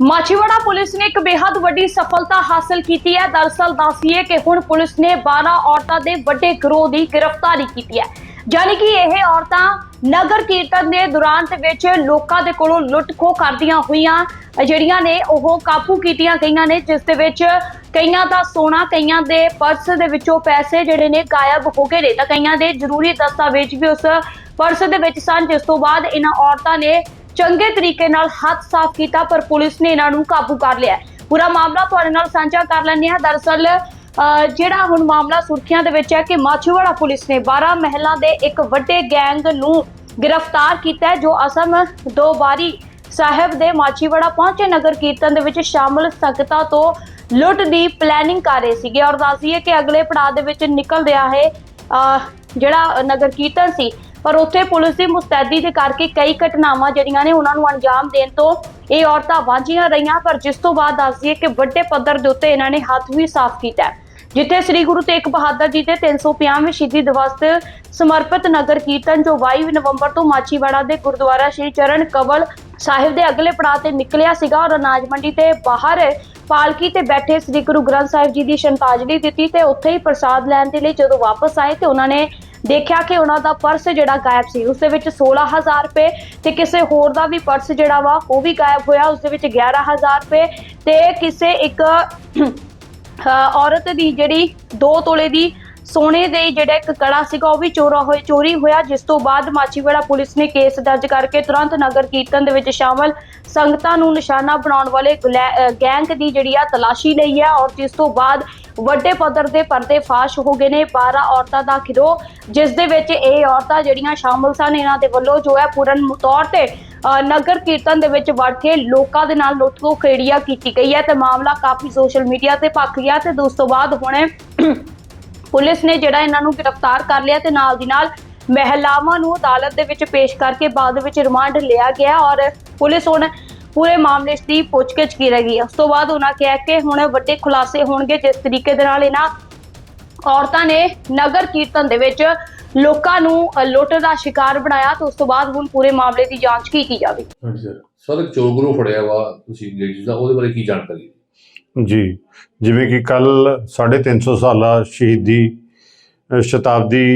Machhiwara police ਨੇ ਇੱਕ ਬੇहद ਵੱਡੀ ਸਫਲਤਾ ਹਾਸਲ ਕੀਤੀ ਹੈ। ਦਰਅਸਲ ਦੱਸੀਏ ਕਿ ਹੁਣ ਪੁਲਿਸ ਨੇ 12 ਔਰਤਾਂ ਦੇ ਵੱਡੇ ਗਰੋਹ ਦੀ ਗ੍ਰਿਫਤਾਰੀ ਕੀਤੀ ਹੈ। ਯਾਨੀ ਕਿ ਇਹ ਔਰਤਾਂ ਨਗਰ ਕੀਰਤਨ ਦੇ ਦੌਰਾਨ ਦੇ ਵਿੱਚ ਲੋਕਾਂ ਦੇ ਕੋਲੋਂ ਲੁੱਟ ਕਰਦੀਆਂ ਹੋਈਆਂ, ਜਿਹੜੀਆਂ ਨੇ ਉਹ ਕਾਬੂ ਕੀਤੀਆਂ ਗਈਆਂ ਨੇ, ਜਿਸ ਦੇ ਵਿੱਚ ਕਈਆਂ ਦਾ ਸੋਨਾ, ਕਈਆਂ ਦੇ ਪਰਸ ਦੇ ਵਿੱਚੋਂ ਪੈਸੇ ਜਿਹੜੇ ਨੇ ਗਾਇਬ ਹੋ ਗਏ ਨੇ। ਤਾਂ ਕਈਆਂ ਦੇ ਜ਼ਰੂਰੀ ਦਸਤਾਵੇਜ਼ ਵੀ ਉਸ ਪਰਸ ਦੇ ਵਿੱਚ ਸਨ, ਜਿਸ ਤੋਂ ਬਾਅਦ ਇਹਨਾਂ ਔਰਤਾਂ ਨੇ ਚੰਗੇ ਤਰੀਕੇ ਨਾਲ ਹੱਥ ਸਾਫ਼ ਕੀਤਾ, ਪਰ ਪੁਲਿਸ ਨੇ ਇਹਨਾਂ ਨੂੰ ਕਾਬੂ ਕਰ ਲਿਆ ਪੂਰਾ ਮਾਮਲਾ ਤੁਹਾਡੇ ਨਾਲ ਸਾਂਝਾ ਕਰ ਲੈਂਦੇ ਹਾਂ। ਦਰਅਸਲ ਜਿਹੜਾ ਹੁਣ ਮਾਮਲਾ ਸੁਰਖੀਆਂ ਦੇ ਵਿੱਚ ਹੈ ਕਿ ਮਾਛੀਵਾੜਾ ਪੁਲਿਸ ਨੇ 12 ਮਹਿਲਾਂ ਦੇ ਇੱਕ ਵੱਡੇ ਗੈਂਗ ਨੂੰ ਗ੍ਰਿਫਤਾਰ ਕੀਤਾ ਹੈ, ਜੋ ਅਸਮ ਦੋ ਬਾਰੀ ਸਾਹਿਬ ਦੇ ਮਾਛੀਵਾੜਾ ਪਹੁੰਚੇ ਨਗਰ ਕੀਰਤਨ ਦੇ ਵਿੱਚ ਸ਼ਾਮਲ ਸੰਗਤਾਂ ਤੋਂ ਲੁੱਟ ਦੀ ਪਲੈਨਿੰਗ ਕਰ ਰਹੇ ਸੀਗੇ। ਔਰ ਦੱਸੀਏ ਕਿ ਅਗਲੇ ਪੜਾਅ ਦੇ ਵਿੱਚ ਨਿਕਲ ਰਿਹਾ ਹੈ ਜਿਹੜਾ ਨਗਰ ਕੀਰਤਨ ਸੀ ਪਰ ਉੱਥੇ ਪੁਲਿਸ ਦੀ ਮੁਸਤੈਦੀ ਦੇ ਕਰਕੇ ਕਈ ਘਟਨਾਵਾਂ ਜਿਹੜੀਆਂ ਨੇ ਉਹਨਾਂ ਨੂੰ ਅੰਜਾਮ ਦੇਣ ਤੋਂ ਇਹ ਔਰਤਾਂ ਵਾਂਝੀਆਂ ਰਹੀਆਂ। ਪਰ ਜਿਸ ਤੋਂ ਬਾਅਦ ਦੱਸਦੀ ਹੈ ਕਿ ਵੱਡੇ ਪੱਧਰ ਦੇ ਉੱਤੇ ਇਹਨਾਂ ਨੇ ਹੱਥ ਵੀ ਸਾਫ਼ ਕੀਤਾ ਜਿੱਥੇ ਸ੍ਰੀ ਗੁਰੂ ਤੇਗ ਬਹਾਦਰ ਜੀ ਦੇ 350ਵੇਂ ਸ਼ਹੀਦੀ ਦਿਵਸ ਤੇ ਸਮਰਪਿਤ ਨਗਰ ਕੀਰਤਨ ਜੋ 22 ਨਵੰਬਰ ਤੋਂ ਮਾਚੀਵਾੜਾ ਦੇ ਗੁਰਦੁਆਰਾ ਸ਼੍ਰੀ ਚਰਨ ਕਵਲ ਸਾਹਿਬ ਦੇ ਅਗਲੇ ਪੜਾਅ ਤੇ ਨਿਕਲਿਆ ਸੀਗਾ ਔਰ ਅਨਾਜ ਮੰਡੀ ਤੇ ਬਾਹਰ ਪਾਲਕੀ ਤੇ ਬੈਠੇ ਸ੍ਰੀ ਗੁਰੂ ਗ੍ਰੰਥ ਸਾਹਿਬ ਜੀ ਦੀ ਸ਼ਰਧਾਂਜਲੀ ਦਿੱਤੀ ਤੇ ਉੱਥੇ ਹੀ ਪ੍ਰਸਾਦ ਲੈਣ ਦੇ ਲਈ ਜਦੋਂ ਵਾਪਸ ਆਏ ਤੇ ਉਹਨਾਂ ਨੇ ਦੇਖਿਆ ਕਿ ਉਹਨਾਂ ਦਾ ਪਰਸ ਜਿਹੜਾ ਗਾਇਬ ਸੀ, ਉਸ ਦੇ ਵਿੱਚ 16000 ਰੁਪਏ ਤੇ ਕਿਸੇ ਹੋਰ ਦਾ ਵੀ ਪਰਸ ਜਿਹੜਾ ਵਾ, ਉਹ ਵੀ ਗਾਇਬ ਹੋਇਆ, ਉਸ ਦੇ ਵਿੱਚ 11000 ਰੁਪਏ ਤੇ ਕਿਸੇ ਇੱਕ ਔਰਤ ਦੀ ਜਿਹੜੀ 2 ਤੋਲੇ ਦੀ ਸੋਨੇ ਦੇ ਜਿਹੜਾ ਇੱਕ ਕੜਾ ਸੀਗਾ, ਉਹ ਵੀ ਚੋਰਾ ਹੋਏ, ਚੋਰੀ ਹੋਇਆ, ਜਿਸ ਤੋਂ ਬਾਅਦ ਮਾਚੀਵਾੜਾ ਪੁਲਿਸ ਨੇ ਕੇਸ ਦਰਜ ਕਰਕੇ ਤੁਰੰਤ ਨਗਰ ਕੀਰਤਨ ਦੇ ਵਿੱਚ ਸ਼ਾਮਲ ਸੰਗਤਾਂ ਨੂੰ ਨਿਸ਼ਾਨਾ ਬਣਾਉਣ ਵਾਲੇ ਗੁਲੈ- ਗੈਂਗ ਦੀ ਜਿਹੜੀ ਆ ਤਲਾਸ਼ੀ ਲਈ ਹੈ ਔਰ ਜਿਸ ਤੋਂ ਬਾਅਦ ਵੱਡੇ ਪੱਧਰ ਦੇ ਪਰਦੇ ਫਾਸ਼ ਹੋ ਗਏ ਨੇ। 12 ਔਰਤਾਂ ਦਾ ਗਿਰੋਹ, ਜਿਸ ਦੇ ਵਿੱਚ ਇਹ ਔਰਤਾਂ ਜਿਹੜੀਆਂ ਸ਼ਾਮਲ ਸਨ, ਇਹਨਾਂ ਦੇ ਵੱਲੋਂ ਜੋ ਹੈ ਪੂਰਨ ਤੌਰ ਤੇ ਨਗਰ ਕੀਰਤਨ ਦੇ ਵਿੱਚ ਵੜ ਕੇ ਲੋਕਾਂ ਦੇ ਨਾਲ ਲੁੱਟ ਖੇੜੀਆਂ ਕੀਤੀ ਗਈ ਹੈ ਤੇ ਮਾਮਲਾ ਕਾਫੀ ਸੋਸ਼ਲ ਮੀਡੀਆ ਤੇ ਭੱਖ ਗਿਆ ਤੇ ਉਸ ਤੋਂ ਬਾਅਦ ਹੁਣ ਪੁਲਿਸ ਨੇ ਜਿਹੜਾ ਇਹਨਾਂ ਨੂੰ ਗ੍ਰਿਫਤਾਰ ਕਰ ਲਿਆ ਤੇ ਨਾਲ ਦੀ ਨਾਲ ਮਹਿਲਾਵਾਂ ਨੂੰ ਅਦਾਲਤ ਦੇ ਵਿੱਚ ਪੇਸ਼ ਕਰਕੇ ਬਾਅਦ ਵਿੱਚ ਰਿਮਾਂਡ ਲਿਆ ਗਿਆ ਔਰ ਪੁਲਿਸ ਹੁਣ ਪੂਰੇ ਮਾਮਲੇ ਦੀ ਪੁੱਛਗਿੱਛ ਕੀ ਰਹੀ ਹੈ ਉਸ ਤੋਂ ਬਾਅਦ ਉਹਨਾਂ ਕਿਹਾ ਕਿ ਹੁਣ ਵੱਡੇ ਖੁਲਾਸੇ ਹੋਣਗੇ ਜਿਸ ਤਰੀਕੇ ਦੇ ਨਾਲ ਇਹਨਾਂ ਔਰਤਾਂ ਨੇ ਨਗਰ ਕੀਰਤਨ ਦੇ ਵਿੱਚ ਲੋਕਾਂ ਨੂੰ ਲੁੱਟ ਦਾ ਸ਼ਿਕਾਰ ਬਣਾਇਆ ਤੇ ਉਸ ਤੋਂ ਬਾਅਦ ਹੁਣ ਪੂਰੇ ਮਾਮਲੇ ਦੀ ਜਾਂਚ ਕੀਤੀ ਜਾਵੇ। ਹਾਂਜੀ ਸਰ। ਚੋਰ ਗਰੋਹ ਫੜਿਆ ਵਾ ਤੁਸੀਂ ਲੇਡੀਜ਼ ਦਾ ਉਹਦੇ ਬਾਰੇ ਕੀ ਜਾਣਕਾਰੀ ਜੀ ਜਿਵੇਂ ਕਿ ਕੱਲ 350 ਸਾਲਾ ਸ਼ਹੀਦੀ ਸ਼ਤਾਬਦੀ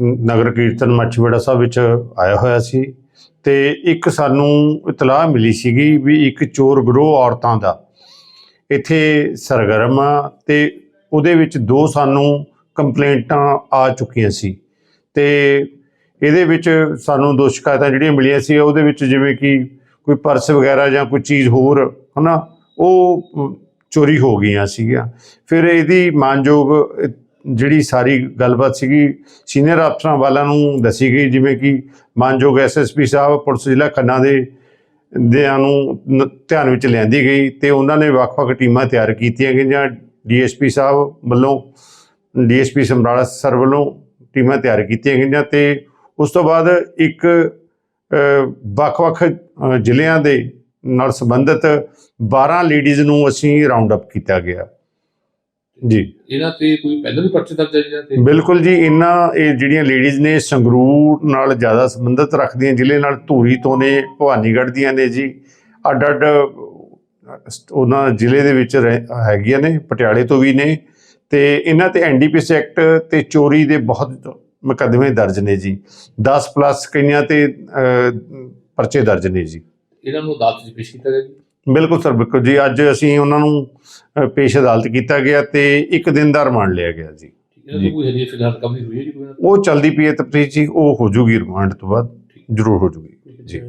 ਨਗਰ ਕੀਰਤਨ ਮੱਛੀਵਾੜਾ ਸਾਹਿਬ ਵਿੱਚ ਆਇਆ ਹੋਇਆ ਸੀ। ਤੇ ਇੱਕ ਸਾਨੂੰ ਇਤਲਾਹ ਮਿਲੀ ਸੀਗੀ ਵੀ ਇੱਕ ਚੋਰ ਗਰੋਹ ਔਰਤਾਂ ਦਾ। ਇੱਥੇ ਸਰਗਰਮ ਆ ਤੇ ਉਹਦੇ ਵਿੱਚ ਦੋ ਸਾਨੂੰ ਕੰਪਲੇਂਟਾਂ ਆ ਚੁੱਕੀਆਂ ਸੀ ਤੇ ਇਹਦੇ ਵਿੱਚ ਸਾਨੂੰ ਦੋ ਸ਼ਿਕਾਇਤਾਂ ਜਿਹੜੀਆਂ ਮਿਲੀਆਂ ਸੀ, ਉਹਦੇ ਵਿੱਚ ਜਿਵੇਂ ਕਿ ਕੋਈ ਪਰਸ ਵਗੈਰਾ ਜਾਂ ਕੋਈ ਚੀਜ਼ ਹੋਰ, ਹਨਾ, ਉਹ ਚੋਰੀ ਹੋ ਗਈਆਂ ਸੀਗੀਆਂ। ਫਿਰ ਇਹਦੀ ਮਾਨਯੋਗ ਜਿਹੜੀ ਸਾਰੀ ਗੱਲਬਾਤ ਸੀਗੀ ਸੀਨੀਅਰ ਅਫਸਰਾਂ ਵਾਲਾਂ ਨੂੰ ਦੱਸੀ ਗਈ, ਜਿਵੇਂ ਕਿ ਮਾਨਯੋਗ ਐਸਐਸਪੀ ਸਾਹਿਬ, ਪੁਲਿਸ ਜ਼ਿਲ੍ਹਾ ਖੰਨਾ ਦੇ, ਦਿਆਂ ਨੂੰ ਧਿਆਨ ਵਿੱਚ ਲਿਆਂਦੀ ਗਈ ਤੇ ਉਹਨਾਂ ਨੇ ਵੱਖ-ਵੱਖ ਟੀਮਾਂ ਤਿਆਰ ਕੀਤੀਆਂ ਗਈਆਂ। ਡੀਐਸਪੀ ਸਾਹਿਬ ਵੱਲੋਂ ਡੀਐਸਪੀ ਸਮਰਾਲਾ ਸਰ ਵੱਲੋਂ ਟੀਮਾਂ ਤਿਆਰ ਕੀਤੀਆਂ ਗਈਆਂ ਤੇ ਉਸ ਤੋਂ ਬਾਅਦ ਇੱਕ ਵੱਖ-ਵੱਖ ਜ਼ਿਲ੍ਹਿਆਂ ਦੇ ਨਾਲ ਸੰਬੰਧਿਤ 12 ਲੇਡੀਜ਼ ਨੂੰ ਅਸੀਂ ਰਾਉਂਡ ਅਪ ਕੀਤਾ ਗਿਆ। ਜੀ। ਇਹਨਾਂ ਤੇ ਕੋਈ ਪਹਿਲਾਂ ਵੀ ਪਰਚੇ ਦਰਜ ਹੈ ਜੀ ਇਹਨਾਂ ਤੇ ਬਿਲਕੁਲ ਜੀ ਇਹਨਾਂ ਇਹ ਜਿਹੜੀਆਂ ਲੇਡੀਜ਼ ਨੇ ਸੰਗਰੂਰ ਨਾਲ ਜ਼ਿਆਦਾ ਸੰਬੰਧਿਤ ਰੱਖਦੀਆਂ ਜ਼ਿਲ੍ਹੇ ਨਾਲ ਧੂਰੀ ਤੋਂ ਨੇ ਭਵਾਨੀਗੜ੍ਹ ਦੀਆਂ ਨੇ ਜੀ। ਅੱਡ ਅੱਡ ਉਹਨਾਂ ਜ਼ਿਲ੍ਹੇ ਦੇ ਵਿੱਚ ਰਹਿ- ਹੈਗੀਆਂ ਨੇ ਪਟਿਆਲੇ ਤੋਂ ਵੀ ਨੇ। ਤੇ ਇਹਨਾਂ ਤੇ ਐਨਡੀਪੀਐਸ ਐਕਟ ਤੇ ਚੋਰੀ ਦੇ ਬਹੁਤ ਮੁਕੱਦਮੇ ਦਰਜ ਨੇ ਜੀ। 10 ਪਲੱਸ ਕਈਆਂ ਤੇ ਪਰਚੇ ਦਰਜ ਨੇ ਜੀ। ਇਹਨਾਂ ਨੂੰ ਅਦਾਲਤ 'ਚ ਪੇਸ਼ ਕੀਤਾ ਗਿਆ ਜੀ। ਬਿਲਕੁਲ ਸਰ ਬਿਲਕੁਲ ਜੀ ਅੱਜ ਅਸੀਂ ਉਹਨਾਂ ਨੂੰ ਪੇਸ਼ ਅਦਾਲਤ ਕੀਤਾ ਗਿਆ ਤੇ ਇੱਕ ਦਿਨ ਦਾ ਰਿਮਾਂਡ ਲਿਆ ਗਿਆ ਜੀ ਇਹਨਾਂ ਜੀ। ਤੋਂ ਕੋਈ ਹਜੇ ਫਿਲਹਾਲ ਕਮੀ ਹੋਈ ਹੈ ਜੀ ਕੋਈ ਇਹਨਾਂ ਉਹ ਚਲਦੀ ਪਈ ਹੈ ਤਫਤੀਸ਼ ਜੀ ਉਹ ਹੋ ਜੂਗੀ ਰਿਮਾਂਡ ਤੋਂ ਬਾਅਦ ਜ਼ਰੂਰ ਹੋ ਜੂਗੀ? ਜੀ।